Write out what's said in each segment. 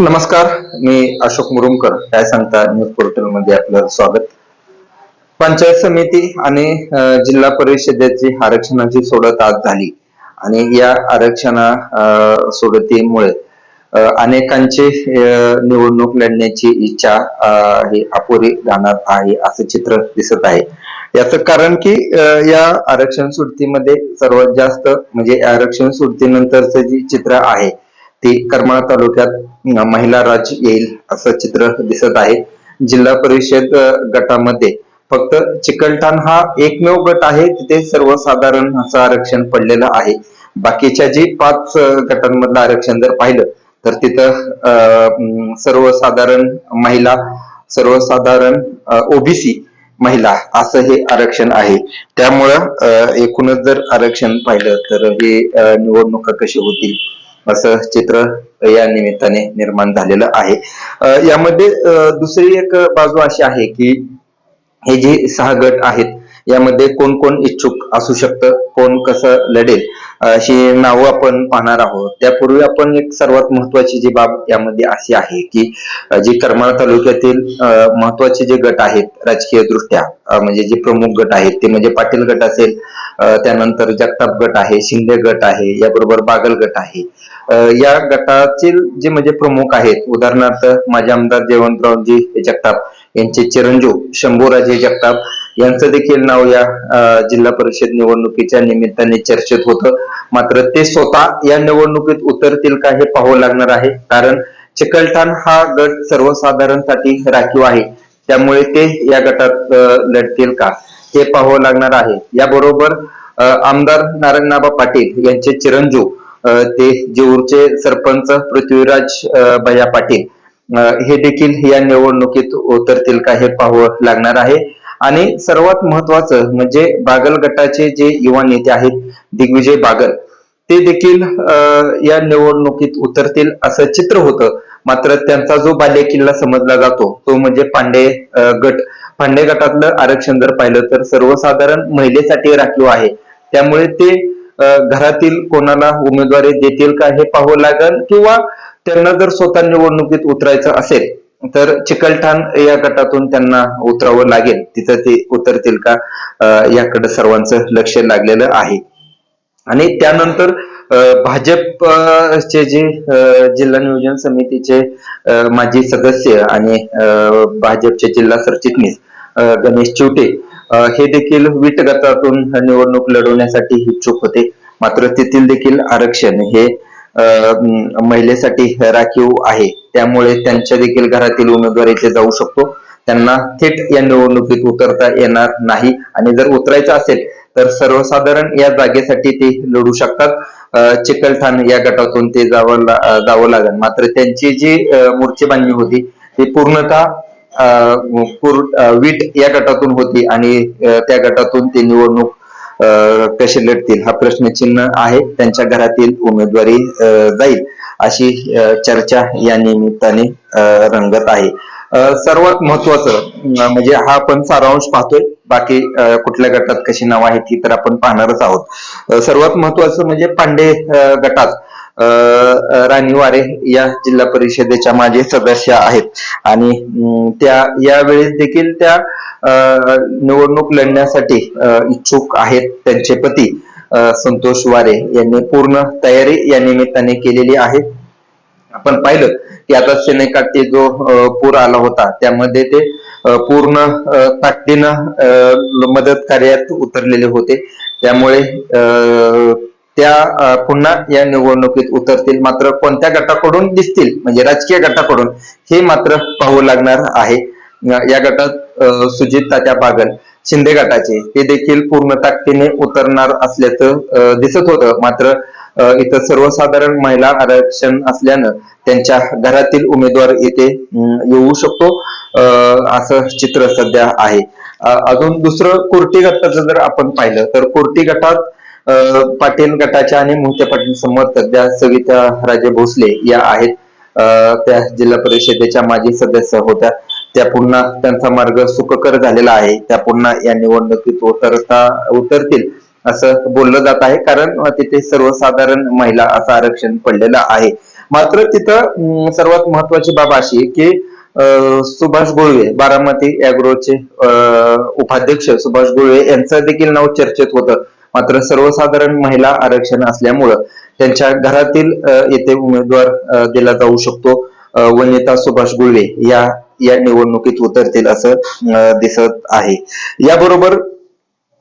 नमस्कार मी अशोक मुरुमकर काय सांगता न्यूज पोर्टलमध्ये आपलं स्वागत. पंचायत समिती आणि जिल्हा परिषदेची आरक्षणाची सोडत आज झाली. आणि या आरक्षणा सोडतीमुळे अनेकांची निवडणूक लढण्याची इच्छा ही अपुरी राहणार आहे असं चित्र दिसत आहे. याचं कारण की या आरक्षण सुटतीमध्ये सर्वात जास्त म्हणजे आरक्षण सुटतीनंतरचं जे चित्र आहे ती करमाळा तालुक्यात महिला राज येईल असं चित्र दिसत आहे. जिल्हा परिषद गटामध्ये. फक्त चिकलठाण हा एकमेव गट आहे तिथे सर्वसाधारण असं आरक्षण पडलेलं आहे. बाकीच्या जी पाच गटांमधलं आरक्षण जर पाहिलं तर तिथं अं, सर्वसाधारण महिला सर्वसाधारण ओबीसी महिला असं हे आरक्षण आहे. त्यामुळं अं, एकूणच जर आरक्षण पाहिलं तर हे निवडणुका कशी होतील? असं चित्र या निमित्ताने निर्माण झालेलं आहे. यामध्ये दुसरी एक बाजू अशी आहे की हे जे सहा गट आहेत यामध्ये कोण कोण इच्छुक असू शकतं कोण कसं लढेल अशी नावं आपण पाहणार आहोत. त्यापूर्वी आपण एक सर्वात महत्वाची जी बाब यामध्ये अशी आहे की जी करमाळा तालुक्यातील महत्त्वाचे जे गट आहेत राजकीय दृष्ट्या म्हणजे जे प्रमुख गट आहेत ते म्हणजे पाटील गट असेल त्यानंतर जगताप गट आहे शिंदे गट आहे याबरोबर बागल गट आहे. या गटातील जे म्हणजे प्रमुख आहेत उदाहरणार्थ माझे आमदार जयवंतरावजी जगताप यांचे चिरंजीव शंभूराजे जगताप यांचं देखील नाव या जिल्हा परिषद निवडणुकीच्या निमित्ताने चर्चेत होतं. मात्र ते स्वतः या निवडणुकीत उतरतील का हे पाहावं लागणार आहे. कारण चिकलठाण हा गट सर्वसाधारणसाठी राखीव आहे. त्यामुळे ते या गटात लढतील का? हे पाहावं लागणार आहे. याबरोबर आमदार नारायणनाबा पाटील यांचे चिरंजीव ते जेऊरचे सरपंच पृथ्वीराज भया पाटील हे देखील या निवडणुकीत उतरतील का हे पाहावं लागणार आहे. आणि सर्वात महत्वाचं म्हणजे बागल गटाचे जे युवा नेते आहेत दिग्विजय बागल ते देखील या निवडणुकीत उतरतील असं चित्र होतं. मात्र त्यांचा जो बाल्य किल्ला समजला जातो तो म्हणजे पांडे गट. पांडे गटातलं आरक्षण जर पाहिलं तर सर्वसाधारण महिलेसाठी राखीव आहे. त्यामुळे ते घरातील कोणाला उमेदवारी देतील का हे पाहावं लागेल किंवा त्यांना जर स्वतः निवडणुकीत उतरायचं असेल तर चिकलठाण या गटातून त्यांना उतरावं लागेल. तिथं ते उतरतील का याकडे सर्वांचं लक्ष लागलेलं आहे. आणि त्यानंतर भाजपचे जे जिल्हा नियोजन समितीचे माजी सदस्य आणि भाजपचे जिल्हा सरचिटणीस गणेश चिवटे. हे देखील विट गटातून निवडणूक लढवण्यासाठी इच्छुक होते. मात्र तेथील देखील आरक्षण हे महिलेसाठी राखीव आहे. त्यामुळे त्यांच्या देखील घरातील उमेदवार उमेदवारी जाऊ शकतो. त्यांना थेट या निवडणुकीत उतरता येणार नाही. आणि जर उतरायचं असेल तर सर्वसाधारण या जागेसाठी ते लढू शकतात. चिकलठाण या गटातून ते जावं जावं लागेल. मात्र त्यांची जी अ, मोर्चेबांधणी होती ती पूर्णतः वीट या गटातून होती आणि त्या गटातून ते निवडणूक कसे लढतील हा प्रश्नचिन्ह आहे. त्यांच्या घरातील उमेदवारी जाईल अशी चर्चा या निमित्ताने रंगत आहे. सर्वात महत्वाचं म्हणजे हा आपण सारांश पाहतोय. बाकी कुठल्या गटात कशी नावं आहेत ही तर आपण पाहणारच आहोत. सर्वात महत्वाचं म्हणजे पांडे गटात. राणी वारे या जिल्हा परिषदेच्या माझे सदस्य आहेत. आणि अं, त्या यावेळेस देखील त्या निवडणूक लढण्यासाठी इच्छुक आहेत त्यांचे पती संतोष वारे यांनी पूर्ण तयारी या निमित्ताने केलेली आहे. आपण पाहिलं की आता सेनेकाठी जो पूर आला होता त्यामध्ये ते पूर्ण ताकदीनं मदत कार्यात उतरलेले होते. त्यामुळे त्या पुन्हा या निवडणुकीत उतरतील. मात्र कोणत्या गटाकडून दिसतील म्हणजे राजकीय गटाकडून हे मात्र पाहू लागणार आहे. या गटात सुजित तात्या बागल शिंदे गटाचे ते देखील पूर्ण ताकदीने उतरणार असल्याचं दिसत होतं. मात्र इथं सर्वसाधारण महिला आरक्षण असल्यानं त्यांच्या घरातील उमेदवार येथे येऊ शकतो असं चित्र सध्या आहे. अजून दुसरं कोर्टी गटाचं जर आपण पाहिलं तर कोर्टी गटात पाटील गटाच्या आणि मोहिते पाटील समर्थक ज्या सविता राजे भोसले या आहेत. त्या जिल्हा परिषदेच्या माजी सदस्य होत्या. त्या पुन्हा त्यांचा मार्ग सुखकर झालेला आहे. त्या पुन्हा या निवडणुकीत उतरता उतरतील असं बोललं जात आहे. कारण तिथे सर्वसाधारण महिला असं आरक्षण पडलेलं आहे. मात्र तिथं सर्वात महत्वाची बाब अशी की अं, सुभाष गोळवे बारामती अॅग्रोचे अं, उपाध्यक्ष सुभाष गोळवे यांचं देखील नाव चर्चेत होतं. मात्र सर्वसाधारण महिला आरक्षण असल्यामुळं त्यांच्या घरातील येथे उमेदवार दिला जाऊ शकतो. वनिता सुभाष गुळवे या या निवडणुकीत उतरतील असं दिसत आहे. याबरोबर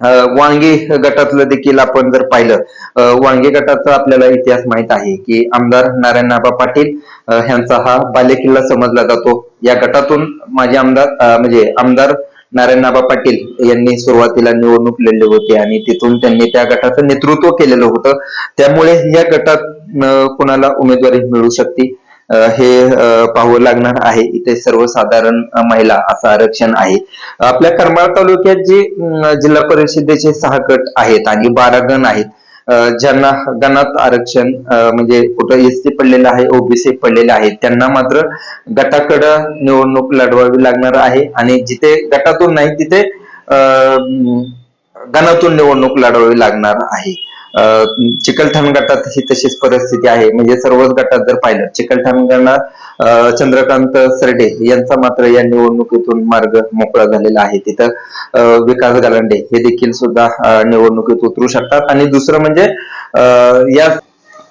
अं, वांगी गटातलं देखील आपण जर पाहिलं अं, गटाचा आपल्याला इतिहास माहीत आहे की आमदार नारायण नाबा पाटील ह्यांचा हा बालेकिल्ला समजला जातो. या गटातून माझे आमदार म्हणजे आमदार नारायणनाबा पाटील यांनी सुरुवातीला निवडणूक लढली होती आणि तिथून त्यांनी त्या गटाचं नेतृत्व केलेलं होतं. त्यामुळे या गटात कुणाला उमेदवारी मिळू शकते हे अं, पाहावं लागणार आहे. इथे सर्वसाधारण महिला असं आरक्षण आहे. आपल्या करमाळ तालुक्यात जे जिल्हा परिषदेचे सहा गट आहेत आणि बारा गण आहेत ज्यांना गणात आरक्षण म्हणजे कुठं एस सी पडलेलं आहे ओबीसी पडलेलं आहे त्यांना मात्र गटाकडं निवडणूक लढवावी लागणार आहे. आणि जिथे गटातून नाही तिथे अं, गणातून निवडणूक लढवावी लागणार आहे. चिकलठाण गटात ही तशीच परिस्थिती आहे. म्हणजे सर्वच गटात जर पाहिलं चिकलठाण गणात अं, चंद्रकांत सरडे यांचा मात्र या निवडणुकीतून मार्ग मोकळा झालेला आहे. तिथं अं, विकास गालांडे हे देखील सुद्धा निवडणुकीत उतरू शकतात. आणि दुसरं म्हणजे अं, या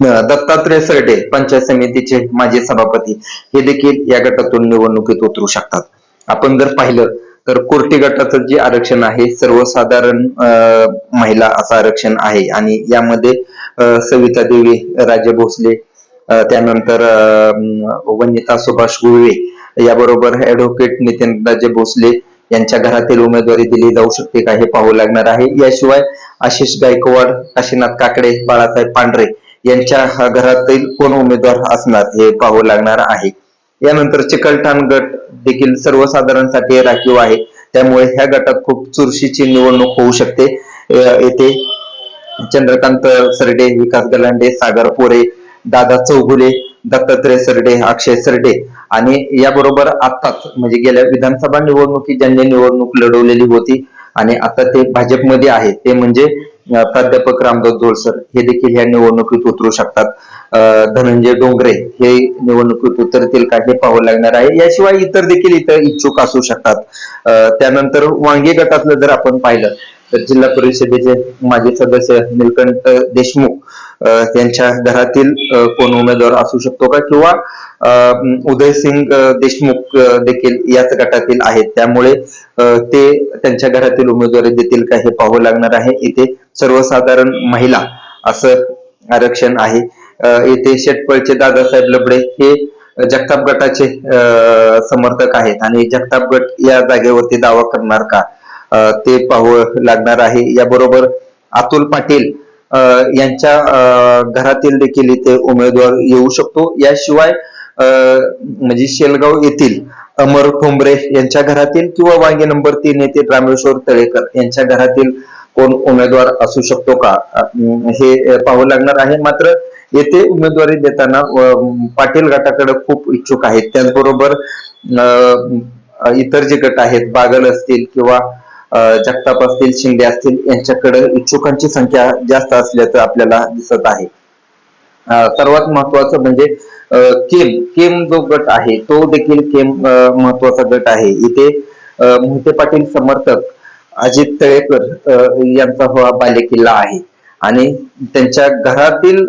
दत्तात्रय सरडे पंचायत समितीचे माजी सभापती हे देखील या गटातून निवडणुकीत उतरू शकतात. आपण जर पाहिलं तर कोर्टी गटाचं जे आरक्षण आहे सर्वसाधारण अं, महिला असं आरक्षण आहे. आणि यामध्ये सविता देवी राजे भोसले त्यानंतर अं, वनिता सुभाष गुळवे याबरोबर ऍडव्होकेट नितीन राजे भोसले यांच्या घरातील उमेदवारी दिली जाऊ शकते का हे पाहू लागणार आहे. याशिवाय आशिष गायकवाड काशीनाथ काकडे बाळासाहेब पांढरे यांच्या घरातील कोण उमेदवार असणार हे पाहू लागणार आहे. यानंतर चिकलठाण गट देखील सर्वसाधारणसाठी राखीव आहे. त्यामुळे ह्या गटात खूप चुरशीची निवडणूक होऊ शकते. येथे चंद्रकांत सरडे विकास गलांडे सागर पोरे दादा चौगुले दत्तात्रय सरडे अक्षय सरडे आणि याबरोबर आताच म्हणजे गेल्या विधानसभा निवडणुकीत ज्यांनी निवडणूक लढवलेली होती आणि आता ते भाजपमध्ये आहे ते म्हणजे प्राध्यापक रामदास धोळसर हे देखील या निवडणुकीत उतरू शकतात. अं, धनंजय डोंगरे हे निवडणुकीत उतरतील का हे पाहावं लागणार आहे. याशिवाय इतर देखील इतर इच्छुक असू शकतात. अं, त्यानंतर वांगी गटातलं जर आपण पाहिलं तर जिल्हा परिषदेचे माजी सदस्य निलकंठ देशमुख अं, त्यांच्या घरातील कोण उमेदवार असू शकतो का? किंवा उदयसिंग देशमुख देखील याच गटातील आहेत. त्यामुळे ते त्यांच्या घरातील उमेदवारी देतील का हे पाहावं लागणार आहे. इथे सर्वसाधारण महिला असं आरक्षण आहे. येथे शेटपळचे दादासाहेब लबडे हे जगताप गटाचे अं, समर्थक आहेत. आणि जगताप गट या जागेवरती दावा करणार का? ते पाहावं लागणार आहे. याबरोबर अतुल पाटील अं, यांच्या अं, घरातील देखील इथे उमेदवार येऊ शकतो. याशिवाय म्हणजे शेलगाव येथील अमर ठोंबरे यांच्या घरातील किंवा वांगे नंबर तीन येथील रामेश्वर तळेकर यांच्या घरातील कोण उमेदवार असू शकतो का? हे अं, पाहावं लागणार आहे. मात्र येथे उमेदवारी देताना पाटील गटाकडे खूप इच्छुक आहेत. त्याचबरोबर अं, इतर जे गट आहेत बागल असतील किंवा जगताप असतील शिंदे असतील यांच्याकडे इच्छुकांची संख्या जास्त असल्याचं आपल्याला दिसत आहे. सर्वात महत्वाचं म्हणजे केम केम जो गट आहे तो देखील केम महत्त्वाचा गट आहे. इथे मोहिते पाटील समर्थक अजित तळेकर यांचा हा बालेकिल्ला आहे. आणि त्यांच्या घरातील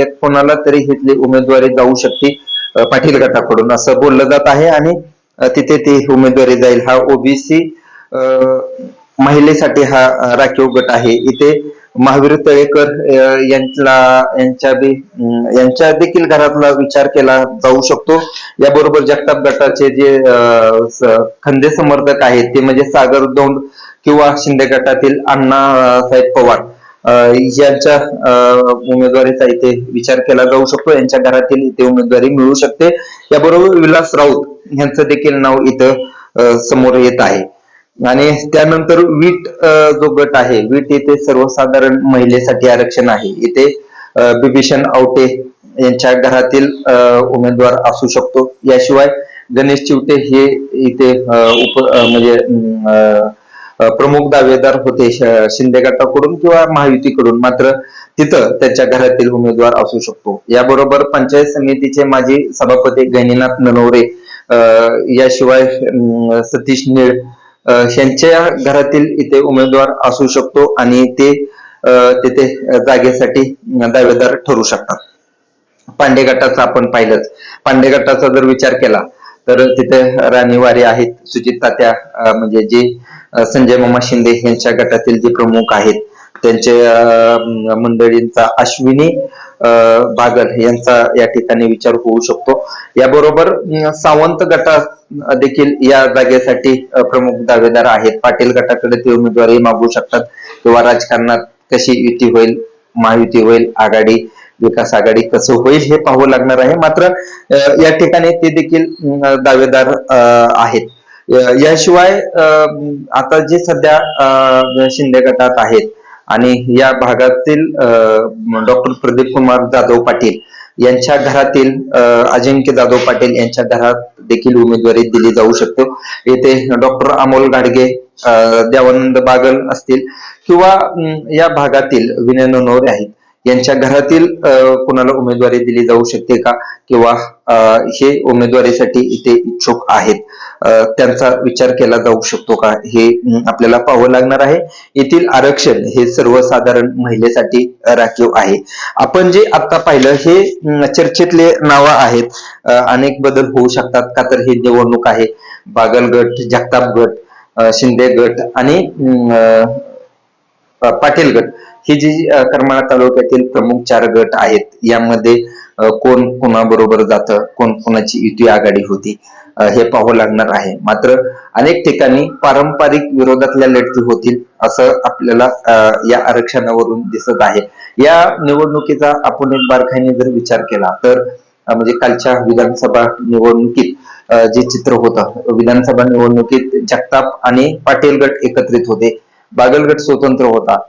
एक कोणाला तरी इथली उमेदवारी जाऊ शकते पाटील गटाकडून असं बोललं जात आहे. आणि तिथे ती उमेदवारी जाईल. हा ओबीसी महिलेसाठी हा राखीव गट आहे. इथे महावीर तळेकर अं, यांना यांच्या बी यांच्या देखील घरातला विचार केला जाऊ शकतो. याबरोबर जगताप गटाचे जे अं, खंदे समर्थक आहेत ते म्हणजे सागर दौंड किंवा शिंदे गटातील अण्णा साहेब पवार यांच्या अं, उमेदवारीचा इथे विचार केला जाऊ शकतो. यांच्या घरातील इथे उमेदवारी मिळू शकते. याबरोबर विलास राऊत यांचं देखील नाव इथं समोर येत आहे. आणि त्यानंतर वीट जो गट आहे वीट येथे सर्वसाधारण महिलेसाठी आरक्षण आहे. इथे बिभीषण आवटे यांच्या घरातील अं, उमेदवार असू शकतो. याशिवाय गणेश चिवटे हे इथे अं, उप म्हणजे प्रमुख दावेदार होते शिंदे गटाकडून किंवा महायुतीकडून. मात्र तिथं त्यांच्या घरातील उमेदवार असू शकतो. याबरोबर पंचायत समितीचे माजी सभापती गणिनाथ ननवरे अं, याशिवाय अं, सतीश निळ अं, घरातील इथे उमेदवार असू शकतो आणि ते तिथे जागेसाठी दावेदार ठरू शकतात. पांडे गटाचा आपण पाहिलंच. पांडे गटाचा जर विचार केला तर तिथे राणीवारी आहेत सुजित तात्या म्हणजे जे संजय मामा शिंदे यांच्या गटातील जे प्रमुख आहेत त्यांचे मंडळींचा अश्विनी बागल यांचा या ठिकाणी विचार होऊ शकतो. याबरोबर सावंत गटात देखील या जागेसाठी प्रमुख दावेदार आहेत. पाटील गटाकडे ते उमेदवारी मागू शकतात. किंवा राजकारणात कशी युती होईल महायुती होईल आघाडी विकास आघाडी कसं होईल हे पाहावं लागणार आहे. मात्र या ठिकाणी ते देखील दावेदार अं, आहेत. याशिवाय अं, आता जे सध्या शिंदे गटात आहेत आणि या भागातील डॉक्टर प्रदीप कुमार जाधव पाटील यांच्या घरातील अं, अजिंक्य जाधव पाटील यांच्या घरात देखील उमेदवारी दिली जाऊ शकते. येथे डॉक्टर अमोल गाडगे अं, देवानंद बागल असतील किंवा या भागातील विनय नोरे आहेत. यांच्या घरातील कुणाला उमेदवारी दिली जाऊ शकते का? किंवा अं, हे उमेदवारीसाठी इथे इच्छुक आहेत त्यांचा विचार केला जाऊ शकतो का? हे आपल्याला पाहावं लागणार आहे. येथील आरक्षण हे सर्वसाधारण महिलेसाठी राखीव आहे. आपण जे आता पाहिलं हे चर्चेतले नावं आहेत. अनेक बदल होऊ शकतात का? तर ही निवडणूक आहे. बागलगट जगताप गट शिंदे गट आणि अं, पाटील गट. ही जी करमाळा तालुक्यातील प्रमुख चार गट आहेत यामध्ये कोण कोणाबरोबर जातं कोण कोणाची युती आघाडी होती हे पाहावं लागणार आहे. मात्र अनेक ठिकाणी पारंपरिक विरोधातल्या लढती होतील असं आपल्याला या आरक्षणावरून दिसत आहे. या निवडणुकीचा आपण एक बारकाईने जर विचार केला तर म्हणजे कालच्या विधानसभा निवडणुकीत जे चित्र होतं विधानसभा निवडणुकीत जगताप आणि पाटील गट एकत्रित होते. बागलगट स्वतंत्र होता.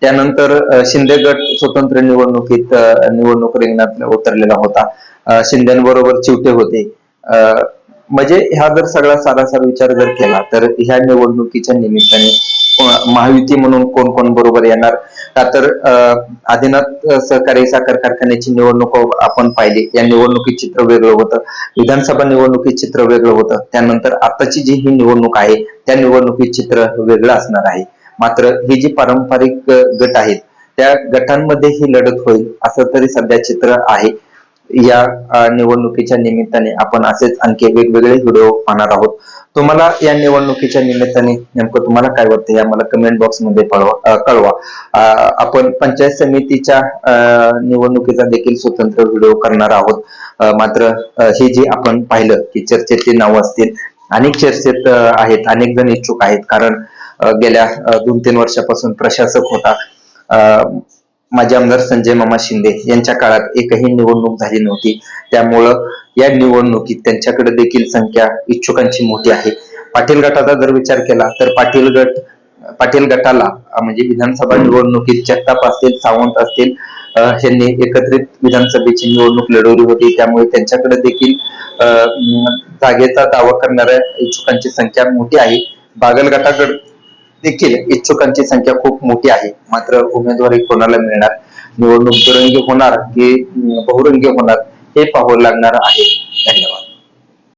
त्यानंतर शिंदे गट स्वतंत्र निवडणुकीत निवडणूक रिंगणात उतरलेला होता. अ, शिंदेबरोबर चिवटे होते. म्हणजे ह्या जर सगळा सारासार विचार जर केला तर ह्या निवडणुकीच्या निमित्ताने महायुती म्हणून कोण कोण बरोबर येणार? का तर आदिनाथ सहकारी साखर कारखान्याची निवडणूक आपण पाहिली. या निवडणुकीत चित्र वेगळं होतं. विधानसभा निवडणुकीत चित्र वेगळं होतं. त्यानंतर आताची जी ही निवडणूक आहे त्या निवडणुकीत चित्र वेगळं असणार आहे. मात्र हे जी पारंपरिक गट आहेत त्या गटांमध्ये ही लढत होईल असं तरी सध्या चित्र आहे. या निवडणुकीच्या निमित्ताने आपण असेच आणखी वेगवेगळे व्हिडिओ पाहणार आहोत. तुम्हाला या निवडणुकीच्या निमित्ताने नेमकं तुम्हाला काय वाटतं या मला कमेंट बॉक्समध्ये कळवा. आपण पंचायत समितीच्या निवडणुकीचा देखील स्वतंत्र व्हिडिओ करणार आहोत. मात्र हे जे आपण पाहिलं की चर्चेतली नावं असतील अनेक चर्चेत आहेत अनेक जण इच्छुक आहेत. कारण गेल्या दोन तीन वर्षापासून प्रशासक होता. माझे आमदार संजय मामा शिंदे यांच्या काळात एकही निवडणूक झाली नव्हती. त्यामुळं या निवडणुकीत त्यांच्याकडे देखील संख्या इच्छुकांची मोठी आहे. पाटील गटाचा जर विचार केला तर पाटील गट पाटील गटाला म्हणजे विधानसभा निवडणुकीत जगताप असतील सावंत असतील यांनी एकत्रित विधानसभेची निवडणूक लढवली होती. त्यामुळे त्यांच्याकडे देखील जागेचा दावा करणाऱ्या इच्छुकांची संख्या मोठी आहे. बागल गटाकडे देखील इच्छुकांची संख्या खूप मोठी आहे. मात्र उमेदवारी कोणाला मिळणार? निवडणूक दुरंगी होणार की बहुरंगी होणार हे पाहावं लागणार आहे. धन्यवाद.